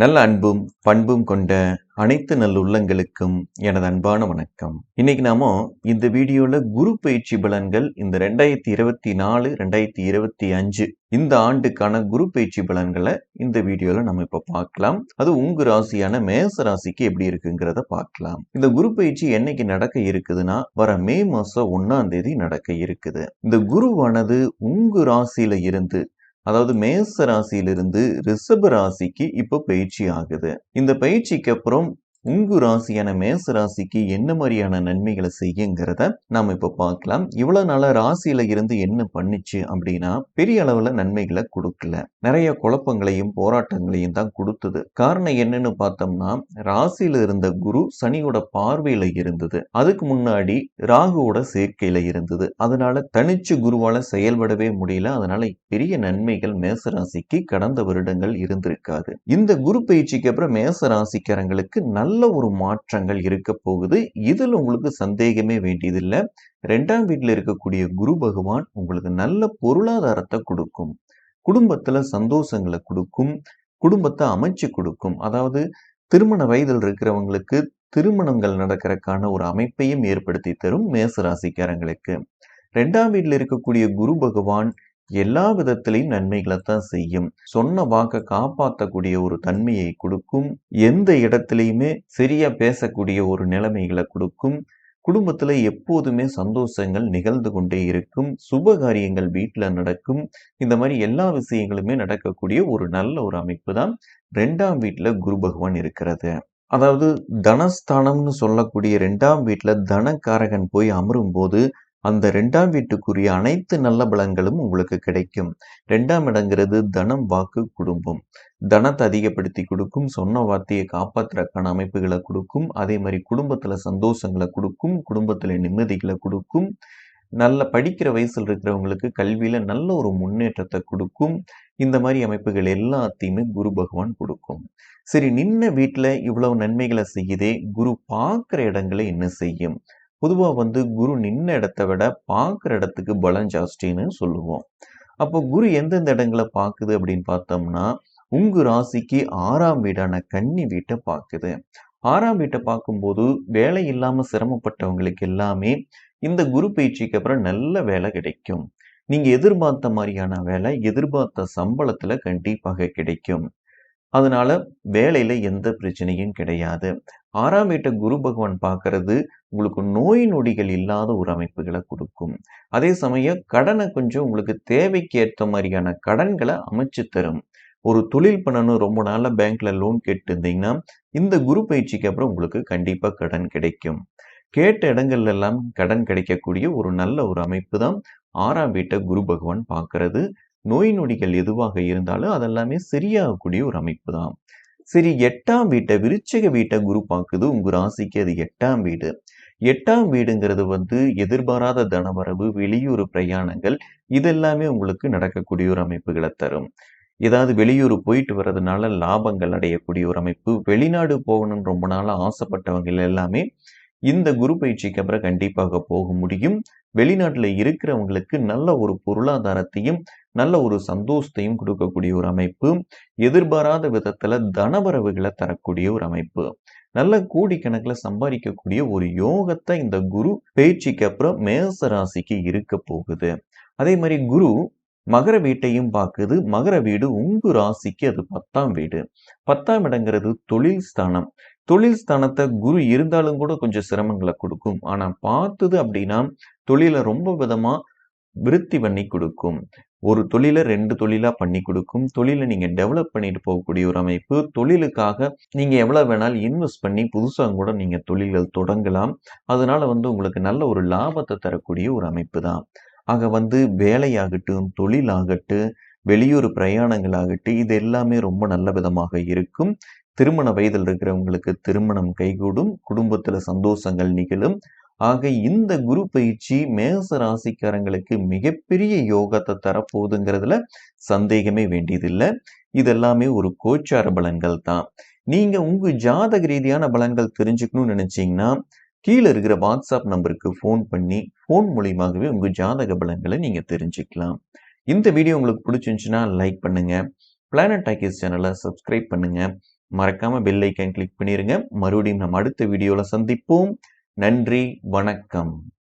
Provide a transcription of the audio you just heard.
நல்ல அன்பும் பண்பும் கொண்ட அனைத்து நல்லுள்ளங்களுக்கும் எனது அன்பான வணக்கம். இன்னைக்கு நாம இந்த வீடியோல குரு பயிற்சி பலன்கள் இந்த ரெண்டாயிரத்தி இருபத்தி நாலு ரெண்டாயிரத்தி இருபத்தி அஞ்சு இந்த ஆண்டுக்கான குரு பயிற்சி பலன்களை இந்த வீடியோல நம்ம இப்ப பார்க்கலாம். அது உங்க ராசியான மேச ராசிக்கு எப்படி இருக்குங்கிறத பார்க்கலாம். இந்த குரு பயிற்சி என்னைக்கு நடக்க இருக்குதுன்னா வர மே மாசம் ஒன்னாம் தேதி நடக்க இருக்குது. இந்த குருவானது உங்க ராசியில இருந்து அதாவது மேச ராசியிலிருந்து ரிஷப ராசிக்கு இப்போ பயிற்சி ஆகுது. இந்த பயிற்சிக்கு அப்புறம் உங்கு ராசியான மேச ராசிக்கு என்ன மாதிரியான நன்மைகளை செய்யுங்கிறத நாம இப்போ பார்க்கலாம். இவ்வளவு நாள ராசியில இருந்து என்ன பண்ணுச்சு அப்படின்னா பெரிய அளவுல நன்மைகளை கொடுக்கல. நிறைய குழப்பங்களையும் போராட்டங்களையும் தான் கொடுத்தது. காரணம் என்னன்னு பார்த்தோம்னா ராசியில இருந்த குரு சனியோட பார்வையில இருந்தது. அதுக்கு முன்னாடி ராகுவோட சேர்க்கையில இருந்தது. அதனால தனிச்சு குருவால செயல்படவே முடியல. அதனால பெரிய நன்மைகள் மேச ராசிக்கு கடந்த வருடங்கள் இருந்திருக்காது. இந்த குரு பயிற்சிக்கு அப்புறம் மேச ராசிக்காரங்களுக்கு நல்ல நல்ல ஒரு மாற்றங்கள் இருக்க போகுது. இதில் உங்களுக்கு சந்தேகமே வேண்டியதில்லை. ரெண்டாம் வீட்டில் இருக்கக்கூடிய குரு பகவான் உங்களுக்கு நல்ல பொருளாதாரத்தை கொடுக்கும். குடும்பத்துல சந்தோஷங்களை கொடுக்கும். குடும்பத்தை அமைச்சு கொடுக்கும். அதாவது திருமண வயதில் இருக்கிறவங்களுக்கு திருமணங்கள் நடக்கிறக்கான ஒரு அமைப்பையும் ஏற்படுத்தி தரும் மேச ராசிக்காரங்களுக்கு. ரெண்டாம் வீட்டில் இருக்கக்கூடிய குரு பகவான் எல்லா விதத்திலையும் நன்மைகளை தான் செய்யும். சொன்ன வாக்கை காப்பாற்றக்கூடிய ஒரு தன்மையை கொடுக்கும். எந்த இடத்துலையுமே சரியா பேசக்கூடிய ஒரு நிலைமைகளை கொடுக்கும். குடும்பத்துல எப்போதுமே சந்தோஷங்கள் நிகழ்ந்து கொண்டே இருக்கும். சுப காரியங்கள் நடக்கும். இந்த மாதிரி எல்லா விஷயங்களுமே நடக்கக்கூடிய ஒரு நல்ல ஒரு அமைப்பு தான் ரெண்டாம் வீட்டில் குரு பகவான் இருக்கிறது. அதாவது தனஸ்தானம்னு சொல்லக்கூடிய ரெண்டாம் வீட்டில் தனக்காரகன் போய் அமரும் போது அந்த ரெண்டாம் வீட்டுக்குரிய அனைத்து நல்ல பலன்களும் உங்களுக்கு கிடைக்கும். ரெண்டாம் இடங்கிறது தனம் வாக்கு குடும்பம். தனத்தை அதிகப்படுத்தி கொடுக்கும் சொன்ன வார்த்தையை காப்பாற்றுறக்கான அமைப்புகளை கொடுக்கும் அதே மாதிரி குடும்பத்துல சந்தோஷங்களை கொடுக்கும் குடும்பத்துல நிம்மதிகளை கொடுக்கும். நல்ல படிக்கிற வயசுல இருக்கிறவங்களுக்கு கல்வியில நல்ல ஒரு முன்னேற்றத்தை கொடுக்கும். இந்த மாதிரி அமைப்புகள் எல்லாத்தையுமே குரு பகவான் கொடுக்கும். சரி நின்ன வீட்டுல இவ்வளவு நன்மைகளை செய்யுதே குரு பார்க்குற இடங்களை என்ன செய்யும்? பொதுவாக வந்து குரு நின்ன இடத்த விட பார்க்குற இடத்துக்கு பலம் ஜாஸ்தின்னு சொல்லுவோம். அப்போ குரு எந்தெந்த இடங்களை பார்க்குது அப்படின்னு பார்த்தோம்னா உங்கு ராசிக்கு ஆறாம் வீடான கன்னி வீட்டை பார்க்குது. ஆறாம் வீட்டை பார்க்கும்போது வேலை இல்லாமல் சிரமப்பட்டவங்களுக்கு எல்லாமே இந்த குரு பயிற்சிக்கு அப்புறம் நல்ல வேலை கிடைக்கும். நீங்கள் எதிர்பார்த்த மாதிரியான வேலை எதிர்பார்த்த சம்பளத்தில் கண்டிப்பாக கிடைக்கும். அதனால வேலையில எந்த பிரச்சனையும் கிடையாது. ஆறாம் வீட்டை குரு பகவான் பார்க்கறது உங்களுக்கு நோய் நொடிகள் இல்லாத ஒரு அமைப்புகளை கொடுக்கும். அதே சமயம் கடனை கொஞ்சம் உங்களுக்கு தேவைக்கு ஏற்ற மாதிரியான கடன்களை அமைச்சு தரும். ஒரு தொழில் பண்ணணும் ரொம்ப நாளாக பேங்க்ல லோன் கேட்டு இருந்தீங்கன்னா இந்த குரு பயிற்சிக்கு அப்புறம் உங்களுக்கு கண்டிப்பா கடன் கிடைக்கும். கேட்ட இடங்கள்ல எல்லாம் கடன் கிடைக்கக்கூடிய ஒரு நல்ல ஒரு அமைப்பு தான் ஆறாம் வீட்டை குரு பகவான் பார்க்கறது. நோய் நொடிகள் எதுவாக இருந்தாலும் அதெல்லாமே சரியாகக்கூடிய ஒரு அமைப்பு தான் சரி எட்டாம் வீட்டை விருச்சக வீட்டை குரு பார்க்குது. உங்க ராசிக்கு அது எட்டாம் வீடு. எட்டாம் வீடுங்கிறது வந்து எதிர்பாராத தனவரவு வெளியூர் பிரயாணங்கள் இதெல்லாமே உங்களுக்கு நடக்கக்கூடிய ஒரு அமைப்புகளை தரும். ஏதாவது வெளியூர் போயிட்டு வர்றதுனால லாபங்கள் அடையக்கூடிய ஒரு அமைப்பு. வெளிநாடு போகணும்னு ரொம்ப நாளா ஆசைப்பட்டவங்க எல்லாமே இந்த குரு பயிற்சிக்கு அப்புறம் கண்டிப்பாக போக முடியும். வெளிநாட்டுல இருக்கிறவங்களுக்கு நல்ல ஒரு பொருளாதாரத்தையும் நல்ல ஒரு சந்தோஷத்தையும் கொடுக்கக்கூடிய ஒரு அமைப்பு எதிர்பாராத விதத்துல தனவரவுகளை தரக்கூடிய ஒரு அமைப்பு. நல்ல கோடிக்கணக்கில் சம்பாதிக்கக்கூடிய ஒரு யோகத்தை இந்த குரு பேச்சுக்கு அப்புறம் மேச ராசிக்கு இருக்க போகுது. அதே மாதிரி குரு மகர வீட்டையும் பார்க்குது. மகர வீடு உங்க ராசிக்கு அது பத்தாம் வீடு. பத்தாம் இடங்கிறது தொழில் ஸ்தானம். தொழில் ஸ்தானத்தை குரு இருந்தாலும் கூட கொஞ்சம் சிரமங்களை கொடுக்கும். ஆனா பார்த்தது அப்படின்னா தொழிலை ரொம்ப விதமா விருத்தி பண்ணி கொடுக்கும். ஒரு தொழிலை ரெண்டு தொழிலாக பண்ணி கொடுக்கும் தொழிலை நீங்கள் டெவலப் பண்ணிட்டு போகக்கூடிய ஒரு அமைப்பு தொழிலுக்காக நீங்கள் எவ்வளோ வேணாலும் இன்வெஸ்ட் பண்ணி புதுசாக கூட நீங்கள் தொழில்கள் தொடங்கலாம். அதனால் வந்து உங்களுக்கு நல்ல ஒரு லாபத்தை தரக்கூடிய ஒரு அமைப்பு தான். ஆக வந்து வேலையாகட்டும் தொழிலாகட்டும் வெளியூர் பிரயாணங்களாகட்டும் இது எல்லாமே ரொம்ப நல்ல விதமாக இருக்கும். திருமண வயதில் இருக்கிறவங்களுக்கு திருமணம் கைகூடும் குடும்பத்தில் சந்தோஷங்கள் நிகழும். ஆக இந்த குரு பயிற்சி மேச ராசிக்காரங்களுக்கு மிகப்பெரிய யோகத்தை தரப்போகுதுங்கிறதுல சந்தேகமே வேண்டியதில்லை. இதெல்லாமே ஒரு கோச்சார பலன்கள் தான். நீங்க உங்க ஜாதக ரீதியான பலன்கள் தெரிஞ்சுக்கணும்னு நினைச்சீங்கன்னா கீழே இருக்கிற வாட்ஸ்அப் நம்பருக்கு ஃபோன் பண்ணி ஃபோன் மூலியமாகவே உங்க ஜாதக பலன்களை நீங்க தெரிஞ்சுக்கலாம். இந்த வீடியோ உங்களுக்கு பிடிச்சிருந்துச்சுன்னா லைக் பண்ணுங்க. பிளானட் டாக்கிஸ் சேனலை சப்ஸ்கிரைப் பண்ணுங்க. மறக்காம பெல் ஐக்கான் கிளிக் பண்ணிருங்க. மறுபடியும் நம்ம அடுத்த வீடியோவில் சந்திப்போம். நன்றி வணக்கம்.